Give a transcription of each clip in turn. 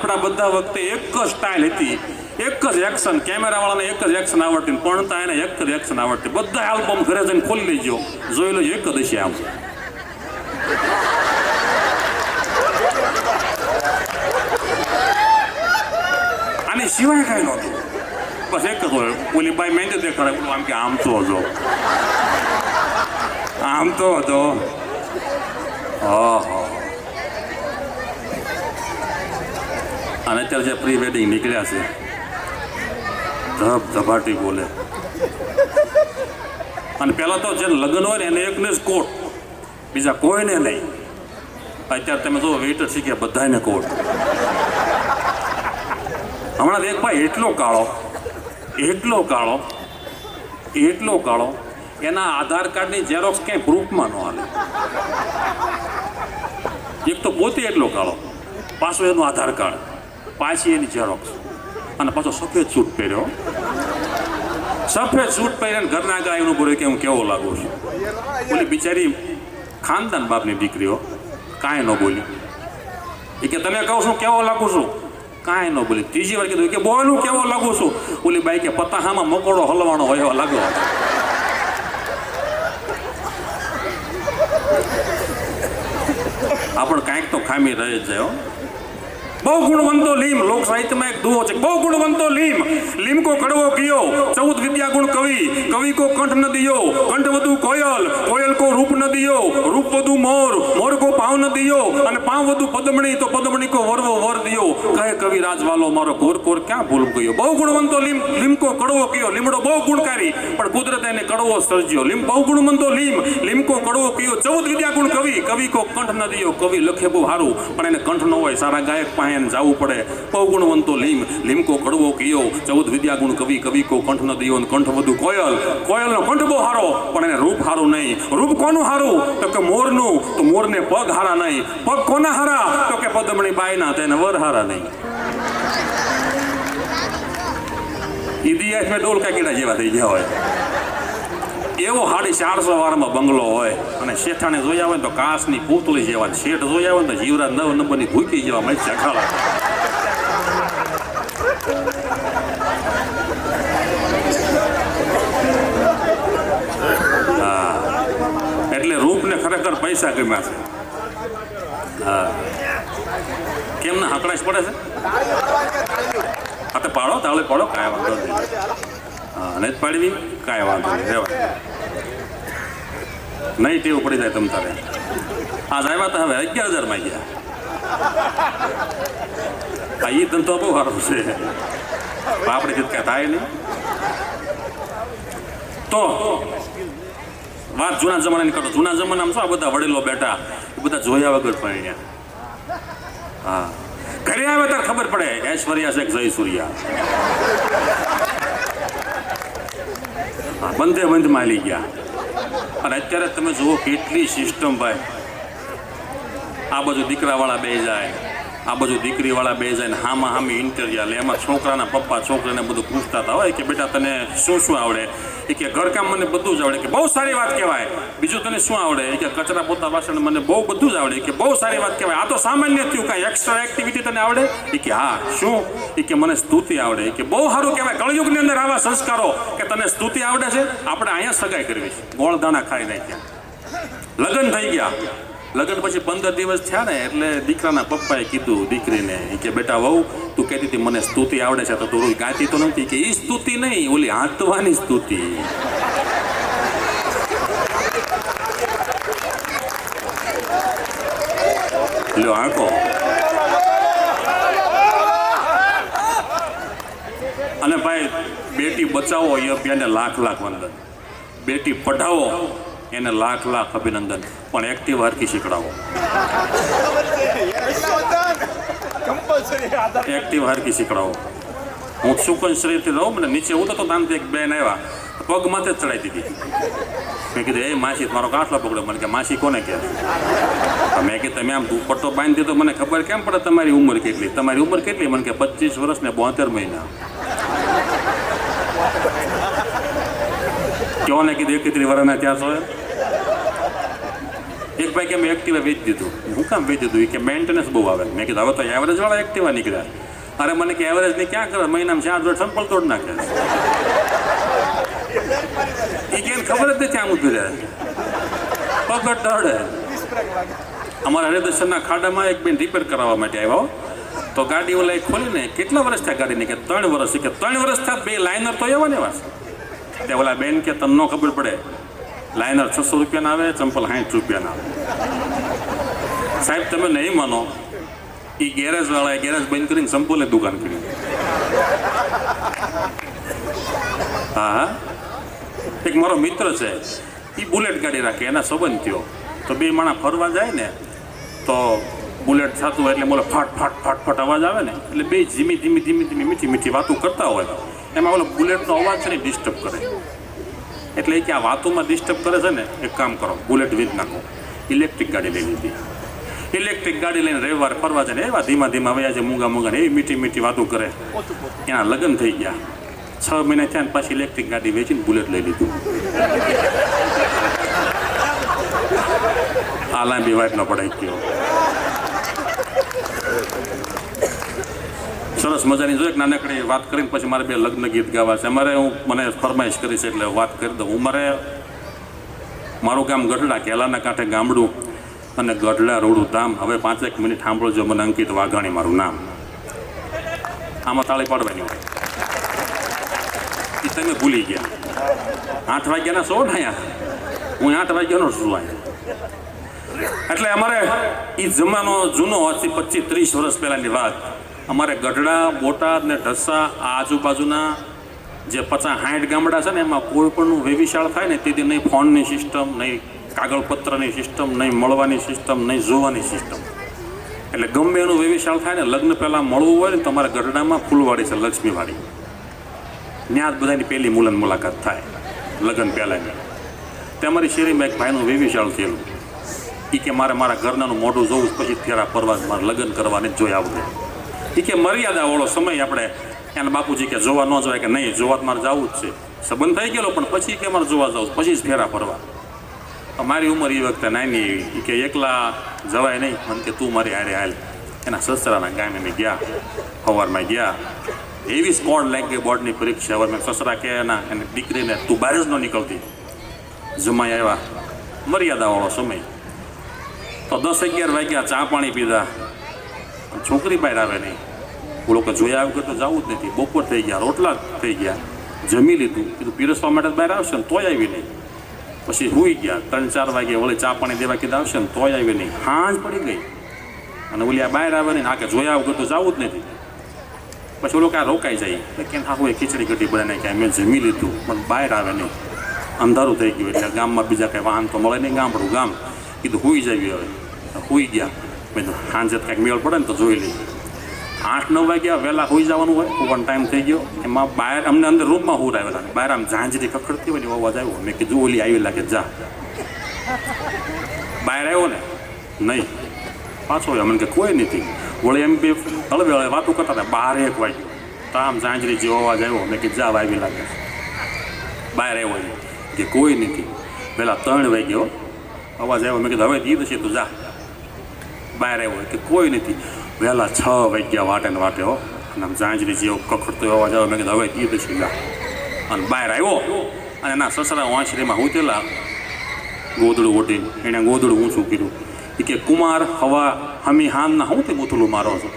આપણા બધા વખતે એક જ સ્ટાઇલ હતી. એક જ એક્શન કેમેરાવાળાને એક જ એક્શન આવડતી પણતા એને એક જ એક્શન આવડતી. બધા આલ્બમ ઘરે જઈને ખોલી લેજો. જોઈ લેજો, એક જ હશે આમ. આની સિવાય કાંઈ નહોતું. બસ એક જ હોય. ઓલી બાઈ મહેંદી દેખાડે. બોલું આમ કે આમ તો હતો. આમ તો હતો. ઓહો અને અત્યારે જે પ્રી વેડિંગ નીકળ્યા છે ધબ ધબાટી બોલે. અને પહેલાં તો જે લગ્ન હોય ને એને એકને જ કોટ, બીજા કોઈને નહીં. અત્યારે તમે જો વેઇટર શીખ્યા બધાને કોટ. હમણાં એક ભાઈ, એટલો કાળો એટલો કાળો એટલો કાળો, એના આધાર કાર્ડની ઝેરોક્સ ક્યાંય ગ્રુપમાં ન હાલે. એક તો પોતે એટલો કાળો, પાછો એનું આધાર કાર્ડ. પાછી એની ઝેરોક્ષ. અને પાછો સફેદ સૂટ પહેર્યો. સફેદ સૂટ પહેરીને ઘરના આગળ આવીને બોલે કે હું કેવો લાગુ છું? ઓલી બિચારી ખાનદાન બાપની દીકરીઓ કાંઈ ન બોલી. એ કે, તને કહું છું કેવો લાગુ છું? કાંઈ ન બોલી. ત્રીજી વાર કીધું કે બોલું કેવો લાગુ છું? ઓલી બાઈ કે, પતાહામાં મકોડો હલવાનો હોય એવો લાગ્યો આપણે કાંઈક તો ખામી રહે જ જાય બહુ ગુણવંતો લીમ. લોક સાહિત્યમાં એક દુઓ છે. બહુ ગુણવંતો લીમ. લીમ કો કડવો કિયો. ચૌદ વિદ્યા ગુણ કવિ. કવિ કો કંઠ ન દિયો. કંઠ વધુ કોયલ. કોયલ કો રૂપ ન દિયો. રૂપ વધુ મોર. મોર પાવ ન દિયો અને પાવ વધુ પદમણી તો પદમણી કો વરવો વર દિયો. કહે કવિ રાજવાલો મારો કોર કોર ક્યાં ભૂલ ગયો? બહુ ગુણવંતો લીમ, લીમકો કડવો કયો. લીમડો બહુ ગુણકારી, પણ કુદરત એને કડવો સર્જ્યો. લીમ, બહુ ગુણવંતો લીમ. લીમકો કડવો કયો. ચૌદ વિદ્યા ગુણ કવિ કવિ કો કંઠ ન દિયો. કવિ લખે બહુ સારું પણ એને કંઠ ન હોય. સારા ગાયક પાસે એને જવું પડે. બહુ ગુણવંતો લીમ. લીમકો કડવો કયો. ચૌદ વિદ્યાગુણ કવિ કવિ કો કંઠ ન દિયો કંઠ વધુ કોયલ. કોયલનો કંઠ બહુ સારો પણ એને રૂપ સારું નહીં. રૂપ કોનું હારું? તો કે મોરનું. તો મોરને પગ હારા નહીં. પગ કોના હારા? તો કે પદમણી બાયના તેને વર હારા નહીં. ઇતિહાસમાં ડોલકા કીડા જેવા થઈ ગયા હોય. એવો સાડી ચારસો વારમાં બંગલો હોય, અને શેઠાને જોયા હોય તો કાસની પૂતળી જેવા શેઠ જોયા હોય તો જીવરા નવ નંબરની ભૂકી જેવા મરચા ચખાડા એટલે રૂપને ખરેખર પૈસા ગમ્યા છે. હા. કેમ ના, હકડાશ પડે છે? હા, તો પાડો, તાળે પાડો, કાંઈ વાંધો નહીં. હા, અને જ પાડવી, કાંઈ વાંધો નહીં. રહેવા નહીં, ટેવ પડી જાય તમ તારે. આ આવ્યા તો હવે અગિયાર હજારમાં ગયા. આ ઈ ધંધો બહુ સારો છે. આપણે જીત કાંઈ થાય નહીં. તો, વાત જૂના જમાનાની કરો જૂના જમાનામાં શું આ બધા વડીલો બેઠા એ બધા જોયા વગર પરણ્યા હા. ઘરે આવે ત્યારે ખબર પડે, ઐશ્વર્યા છે જય સૂર્યા હા, બંધે બંધ માલી ગયા. અને અત્યારે તમે જુઓ કેટલી સિસ્ટમ ભાઈ. આ બાજુ દીકરાવાળા બે જાય. આ બાજુ દીકરીવાળા બે જાય ને હામાં હામી ઇન્ટરવ્યુ એમાં છોકરાના પપ્પા, છોકરાને બધું પૂછતા હતા. હોય કે બેટા તને શું શું આવડે? એ કે ઘરકામ મને બધું જ આવડે. કે બહુ સારી વાત કહેવાય. બીજું તને શું આવડે? એ કે કચરા પોતા વાસણ મને બહુ બધું જ આવડે. કે બહુ સારી વાત કહેવાય. આ તો સામાન્ય થયું. કાંઈ એક્સ્ટ્રા એક્ટિવિટી તને આવડે? એ કે હા. શું? એ કે મને સ્તુતિ આવડે. એ કે બહુ સારું કહેવાય. કળયુગની અંદર આવા સંસ્કારો કે તને સ્તુતિ આવડે છે? આપણે અહીંયા સગાઈ કરવી છે. ગોળ દાણા ખાઈ નાખ્યા. લગ્ન થઈ ગયા. લગ્ન પછી પંદર દિવસ થયા ને, એટલે દીકરાના પપ્પાએ કીધું દીકરીને કે, બેટા વહુ, તું કહેતી હતી, મને સ્તુતિ આવડે છે, તો તું ગાતી તો નથી. કે એ સ્તુતિ નહીં, ઓલી હાંતવાની સ્તુતિ. લ્યો આંકો અને ભાઈ, બેટી બચાવો એ અભિયાને લાખ લાખ વંદન. બેટી પઢાવો. એને લાખ લાખ અભિનંદન. પણ એક્ટિવ હરકી શીખડાવો. એક્ટિવ હરકી શીખડાવો. હું સુકન શરીરથી રહું, મને નીચે ઉતરતો તાનથી એક બેન આવ્યા. પગ માથે ચડાવી દીધી. મેં કીધું, એ માસી મારો કાંઠલો પકડ્યો. મને કે, માસી, કોને કહે મેં કીધું, તમે આમ દુપટ્ટો બાંધી દીધો, મને ખબર કેમ પડે તમારી ઉંમર કેટલી? તમારી ઉંમર કેટલી? મને કે પચીસ વર્ષ ને બોતેર મહિના. કયો ને કીધું એકત્રીસ વર્ષના ત્યાં છો એક ભાઈ કે મેં એક્ટિવા વેચી દીધું. હું કામ વેચી દીધું? કે મેન્ટેનન્સ બહુ આવે. મેં કીધું, હવે તો એવરેજ વાળા એક્ટિવા નીકળ્યા. અરે મને કે એવરેજની ક્યાં કરે મહિનામાં ચાર જોડ સંપલ તોડ નાખે. એ કે ખબર જ નથી આમ ઊભી રહે. પગ દોડે. અમારા હરિદર્શનના ખાડામાં એક બેન રિપેર કરાવવા માટે આવ્યા. તો ગાડી ઓલા ખોલીને કેટલા વર્ષ થયા ગાડીને? કે ત્રણ વર્ષ. કે ત્રણ વર્ષ થયા, બે લાઇનર તો એવા ને એવા. તે ઓલા બેન કે તમને ખબર પડે. લાઇનર છસો રૂપિયાના આવે, ચંપલ સાઠ રૂપિયાના આવે. સાહેબ, તમે નહીં માનો એ ગેરેજ વાળાએ ગેરેજ બંધ કરીને સંપોલે દુકાન કરી હા એક મારો મિત્ર છે એ બુલેટ ગાડી રાખે, એના સંબંધ થયો. તો બે માણા ફરવા જાય ને, તો બુલેટ થતું હોય એટલે બોલે ફાટ ફાટ ફાટ ફાટ અવાજ આવે ને, એટલે બે ધીમી ધીમી ધીમી ધીમી, મીઠી મીઠી વાતો કરતા હોય. એમાં ઓલો બુલેટનો અવાજ છે ને ડિસ્ટર્બ કરે. એટલે એ કે આ વાતોમાં ડિસ્ટર્બ કરે છે ને, એક કામ કરો બુલેટ વીજ નાખો. ઇલેક્ટ્રિક ગાડી લઈ લીધી. ઇલેક્ટ્રિક ગાડી લઈને રવિવાર ફરવા જાય એવા ધીમા ધીમા વયા છે મૂંગા મૂંગા એવી મીઠી મીઠી વાતો કરે. એના લગ્ન થઈ ગયા. છ મહિના થયા ને પાછી ઇલેક્ટ્રિક ગાડી વેચીને બુલેટ લઈ લીધું. આ લાંબી વાઇફનો પડાઈ ગયો. સરસ મજાની, જો એક નાનકડી વાત કરીને પછી મારે બે લગ્ન ગીત ગાવા છે. અમારે હું, મને ફરમાઈશ કરી છે એટલે વાત કરી દઉં. હું મારે, મારું ગામ ગઢડા, કેલાના કાંઠે ગામડું અને ગઢડા રોડું ધામ. હવે પાંચેક મિનિટ સાંભળજો, મને અંકિત વાઘાણી મારું નામ. આમાં તાળી પાડવાની હોય. એ તમે ભૂલી ગયા. આઠ વાગ્યાના સો ને અહીંયા? હું આઠ વાગ્યાનો છું અહીંયા. એટલે અમારે એ જમાનો જૂનો આજથી પચીસ, ત્રીસ વર્ષ પહેલાંની વાત. અમારે ગઢડા, બોટાદ ને ઢસા આ આજુબાજુના જે પચાસ સાઠ ગામડા છે ને, એમાં કોઈ પણનું વેવિશાળ થાય ને, તેથી નહીં ફોનની સિસ્ટમ, નહીં કાગળપત્રની સિસ્ટમ, નહીં મળવાની સિસ્ટમ, નહીં જોવાની સિસ્ટમ. એટલે ગમે એનું વેવિશાળ થાય ને, લગ્ન પહેલાં મળવું હોય ને તમારે ગઢડામાં ફૂલવાડી છે, લક્ષ્મીવાડી. ત્યાં જ બધાની પહેલી મુલન મુલાકાત થાય, લગ્ન પહેલાંની. તે અમારી શેરીમાં એક ભાઈનું વેવિશાળ થયેલું. એ કે મારે મારા ઘરનાનું મોઢું જોવું પછી ફેરા પરવા મારે લગ્ન કરવાને જોઈ આવવું. એ કે મર્યાદાવાળો સમય આપણે એના બાપુજી કે જોવા ન જવાય કે નહીં જોવા મારે જવું જ છે. સંબંધ થઈ ગયેલો, પણ પછી કે મારે જોવા જવું પછી જ ફેરા ફરવા. મારી ઉંમર એ વખતે નાની એવી. કે એકલા જવાય નહીં. મને કે તું મારી હારે હાલ. એના સસરાના ગામે મેં ગયા સવારમાં ગયા. એવી સ્કોડ લાગી બોર્ડની પરીક્ષા. હવે મેં સસરા કે એના, એને દીકરીને તું બહાર જ ન નીકળતી. જમાઈ આવ્યા. મર્યાદાવાળો સમય. તો દસ અગિયાર વાગ્યા, ચા પાણી પીધા. છોકરી બહાર આવે નહીં. બોલો કે જોયા વગર તો જવું જ નથી. બપોર થઈ ગયા, રોટલા થઈ ગયા, જમી લીધું. કીધું, પીરસવા માટે જ બહાર આવશે ને તોય આવી નહીં. પછી હુઈ ગયા ત્રણ ચાર વાગે વળી ચા પાણી દેવા કીધા, આવશે ને તોય આવી નહીં. હાંજ પડી ગઈ. અને ઓલી આ બહાર આવે આ કે જોયા વગર તો જવું જ નથી. પછી ઓલો કાં રોકાઈ જાય. કેમ હા હોય ખીચડી કઢી બનાવીને કે મેં જમી લીધું, પણ બહાર આવે નહીં. અંધારું થઈ ગયું એટલે ગામમાં બીજા કંઈ વાહન તો મળે નહીં ગામડું, ગામ. કીધું, હુઈ આવ્યું હવે. હુઈ ગયા. મેં સાંજે કાંઈક મેળ પડે ને તો જોઈ લઈએ. આઠ, નવ વાગ્યા વહેલા હોઈ જવાનું હોય પણ ટાઈમ થઈ ગયો. એમાં બહાર અમને અંદર રૂમમાં હું આવેલા બહાર આમ ઝાંઝરી ખખડતી હોય ને એવો અવાજ આવ્યો. મેં કીધું, ઓલી આવી લાગે, જા. બહાર આવ્યો ને? નહીં. પાછો આવ્યો. મને કે કોઈ નથી વળી એમ બે હળવે હળવે વાતો કરતા હતા. બહાર એક વાગ્યો. તો આમ ઝાંઝરી જેવો અવાજ આવ્યો. મેં કીધું, જા આવી લાગે. બહાર આવ્યો કે કોઈ નથી પહેલાં ત્રણ વાગ્યો. અવાજ આવ્યો. મેં કીધું, હવે દીધ છે, તું જા. બહાર આવ્યો કે કોઈ નથી. વહેલા છ વાગ્યા વાટે ને વાટે હો. અને આમ જાંજરી જેવો કખડતો અવાજ આવ્યો મેં કીધું, હવે ઈદ છે જા અને બહાર આવ્યો. અને એના સસરા વાંસરીમાં ઉતરેલા ગોદડું ઓટીને એણે ગોદડું ઊંચું કર્યું. એ કે, કુમાર, હવા, હમી, હામના હું તે મૂથલું મારો છો?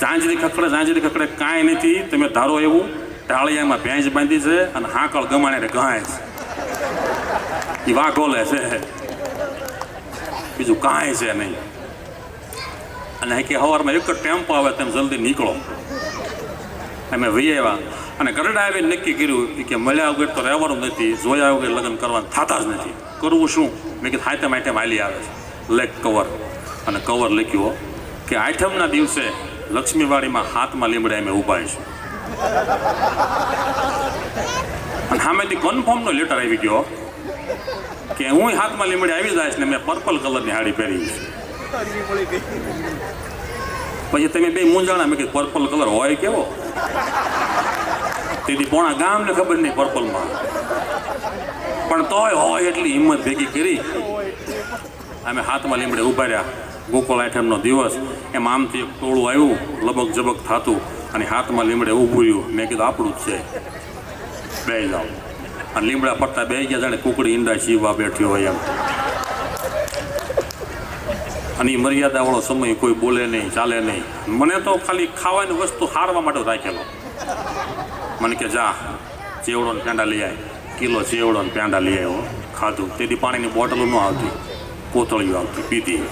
ઝાંઝરી ખકડે ઝાંઝરી ખકડે કાંઈ નથી, તમે ધારો એવું ઢાળિયામાં ભેંસ બાંધી છે અને હાંકળ ગમાણે ઘાય છે. એ વાઘોલે છે. બીજું કાંઈ છે નહીં. અને કે સવારમાં એક જ ટેમ્પો આવે તેમ જલ્દી નીકળો. અમે આવ્યા. અને ગરડા આવીને નક્કી કર્યું કે મળ્યા વગર તો રહેવાનું નથી, જોયા વગર લગ્ન કરવાનું થતા જ નથી. કરવું શું? મેં કીધું આઈટમ હાલી આવે છે. લેક કવર અને કવર લખ્યું કે આઠમના દિવસે લક્ષ્મીવાડીમાં હાથમાં લીમડે અમે ઊભા છું અને સામેથી કન્ફર્મનો લેટર આવી ગયો કે હું હાથમાં લીમડે આવી જાય ને મેં પર્પલ કલરની હાડી પહેરી છે. પછી તમે બે મૂંઝાણા, મેં કીધું પર્પલ કલર હોય કેવો? તેથી પોણા ગામને ખબર નહીં પર્પલમાં પણ તોય હોય એટલી હિંમત ભેગી કરી. અમે હાથમાં લીમડે ઊભા રહ્યા. ગોકુળ આઠમનો દિવસ. એમ આમથી એક ટોળું આવ્યું, લબક જબક થતું અને હાથમાં લીમડે ઊભું રહ્યું. મેં કીધું આપણું જ છે. બે જાઓ. અને લીમડા પડતા બે ગયા જાણે કુકડી ઈંડા શીવા બેઠી હોય એમ. અને એ મર્યાદાવાળો સમય કોઈ બોલે નહીં, ચાલે નહીં. મને તો ખાલી ખાવાની વસ્તુ હારવા માટે રાખેલો. મને કે જા ચેવડો ને પેંડા લઈ આય. કિલો ચેવડો ને પેંડા લઈ આવ્યો ખાધું. તેથી પાણીની બોટલો ન આવતી. કોથળીઓ આવતી, પીધી.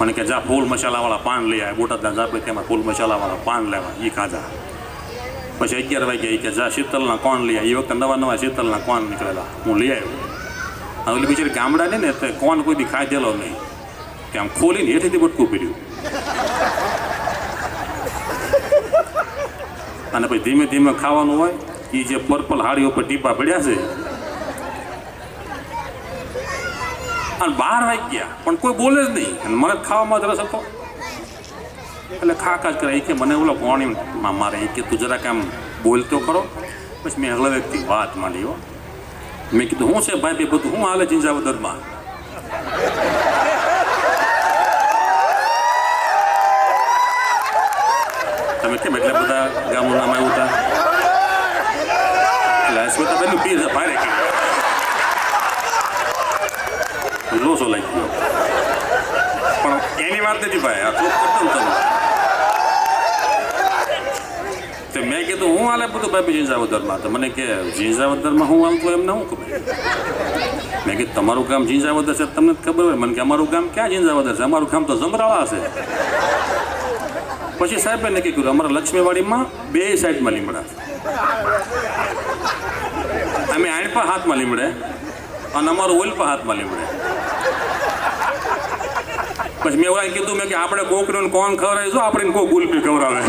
મને કે જા, ફૂલ મસાલાવાળા પાન લઈ આવ્યા બોટાદના જાપે તેમાં ફૂલ મસાલાવાળા પાન લેવા એ ખાધા. પછી અગિયાર વાગ્યા કે જા, શીતલના કોણ લઈ આવ્યા? એ વખતે નવા નવા શીતલના કોણ નીકળેલા? હું લઈ આવ્યો. હવે બિચારી ગામડાને ને તે કોણ કોઈ દી ખાધેલો નહીં. કે આમ ખોલીને હેઠેથી બટકું પીડ્યું અને પછી ધીમે ધીમે ખાવાનું હોય એ જે પર્પલ હાડી ઉપર ટીપા પડ્યા છે. અને બહાર વાગ્યા ગયા પણ કોઈ બોલે જ નહીં. અને મને ખાવામાં જ રસ હતો. એટલે ખા ખા કરે કે મને ઓલો કોણ મારે કે તું જરાક આમ બોલતો કરો. પછી મેં હળવે વ્યક્તિ વાત માંડી મેં કીધું, હું છે ભાઈ? બધું હું હાલે જિંજાવદરમાં તમે કેમ એટલા બધા ગામનું એવું હતા એટલે અશ્વતા પેલું પી છે લાગી ગયો પણ એની વાત નથી ભાઈ, આ ચોક કરતો તમે તો મેં કીધું, હું હાલે બધું ભાઈ ઝીંઝાવદરમાં તો મને કે ઝીંઝાવદરમાં હું હાલતો એમને શું ખબર? મેં કીધું, તમારું ગામ ઝીંઝાવદર છે તમને ખબર હોય. મને કે, અમારું ગામ ક્યાં ઝીંઝાવદર છે? અમારું ગામ તો જમરાળા છે. પછી સાહેબે નક્કી કર્યું, અમારા લક્ષ્મીવાડીમાં બે સાઈડમાં લીમડા અમે અમે પણ હાથમાં લીમડે અને અમારું ઓલપા હાથમાં લીમડે. પછી મેં એવું કીધું, મેં કે આપણે કોકરીઓને કોણ ખવડાવે? જો આપણે કોઈ ગુલપી ખવડાવે.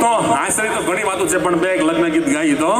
તો આશરે તો ઘણી વાતો છે, પણ બે એક લગ્ન ગીત ગાઈ તો.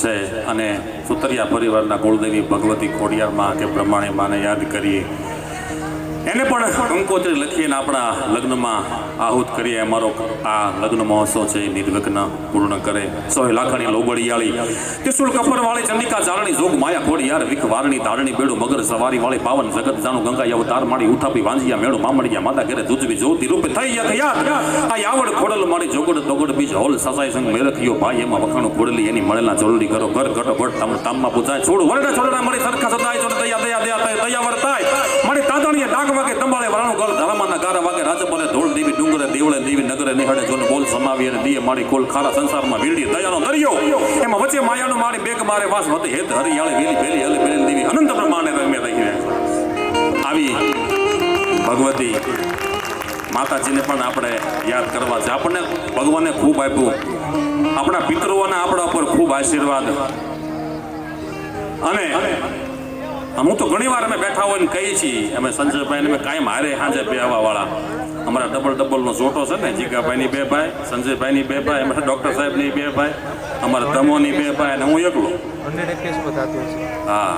છે અને સુતરિયા પરિવારના કુળદેવી ભગવતી ખોડિયારમાં કે પ્રમાણે માને યાદ કરીએ. એને પણ કંકોત્રી લખીને આપણા લગ્નમાં આહુત કરીએ. અમારો આ લગ્ન મહોત્સવ છે નિર્વિઘ્ન પૂર્ણ કરે. સોય લાખણી લોબળિયાળી ત્રિશુલ કપર વાળી ચંડિકા ચારણી જોગ માયા ખોડિયાર વિખ વારણી, તારણી, બેડું, મગર સવારી વાળી, પાવન, જગત જાણું, ગંગા અવતાર માળી ઉથાપી વાંજિયા, મેળું, મામડિયા, માતા ઘરે દૂધવી જોતી રૂપે થઈ યથ આ યાવડ ખોડલ માળી, જોગડ તોગડ બીજ, હોલ સસાઈ સંગ મેરખિયો ભાઈ, એમાં વખાણું ખોડલી, એની મળેલા જરૂરી કરો ઘર ઘટો ઘટ તમ તામમાં પૂજાય, છોડ, વરડા, છોડડા મળી, સરખા સદાય, છોડ દયા દયા દયા દયા, વર્તાય. મળી તાતણીએ ડાક વાગે તંબાળે વરાણું ગળ ધરામાના ગારા વાગે રાજપલે ધોળ દેવી, ડુંગરે દેવળે દેવી, નગરે નિહાળે જોને બોલ સમાવી અને દીએ મારી કોલ ખારા સંસારમાં વીરડી દયાનો દરિયો. એમાં વચ્ચે માયાનો મારી બેગ મારે વાસ વતે હેત હરિયાળી વેલી વેલી, હલે, વેલી, દેવી, અનંત પ્રમાણે રમે રહી આવી ભગવતી માતાજીને પણ આપણે યાદ કરવા છે. આપણને ભગવાને ખૂબ આપ્યું. આપણા પિતૃઓના આપણા ઉપર ખૂબ આશીર્વાદ. અને હું તો ઘણી વાર અમે બેઠા હોય ને કહીએ છીએ અમે સંજયભાઈ અમે કાયમ હારે હાજર બે આવવા વાળા અમારા ડબલ ડબલનો જોટો છે ને જીગાભાઈની બે ભાઈ સંજયભાઈની બે ભાઈ અમારા ડૉક્ટર સાહેબની બે ભાઈ અમારા ધમોની બે ભાઈ અને હું એકલો. હા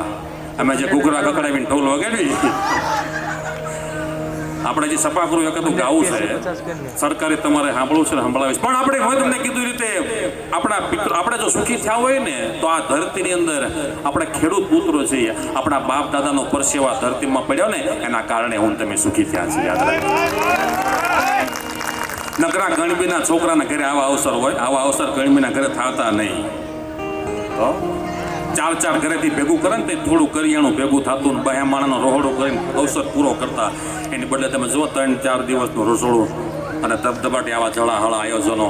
અમે જે ઘૂઘરા કકડાવીને ઢોલ વગાડવી આપણે જે સપાકરું એક હતું, ગાવું છે. સરકારે તમારે સાંભળવું છે સાંભળાવીશ. પણ આપણે મેં તમને કીધું રીતે, આપણા પિત્ર આપણે જો સુખી થયા હોય ને, તો આ ધરતીની અંદર આપણે ખેડૂત પુત્રો છીએ આપણા બાપ દાદાનો પરસેવા ધરતીમાં પડ્યો ને, એના કારણે હું તમે સુખી થયા છીએ યાદ રાખજો. નકરા ગણબીના છોકરાના ઘરે આવા અવસર હોય, આવા અવસર ગણબીના ઘરે થતા નહીં. તો? ચાર ચાર ઘરેથી ભેગું કરે ને તે થોડું કરિયાણું ભેગું થતું ને બહે માણાનો રોહડો કરીને અવસર પૂરો કરતા. એની બદલે તમે જુઓ ત્રણ ચાર દિવસનું રસોડું અને ધબધબાટી આવા જળાહળા આયોજનો.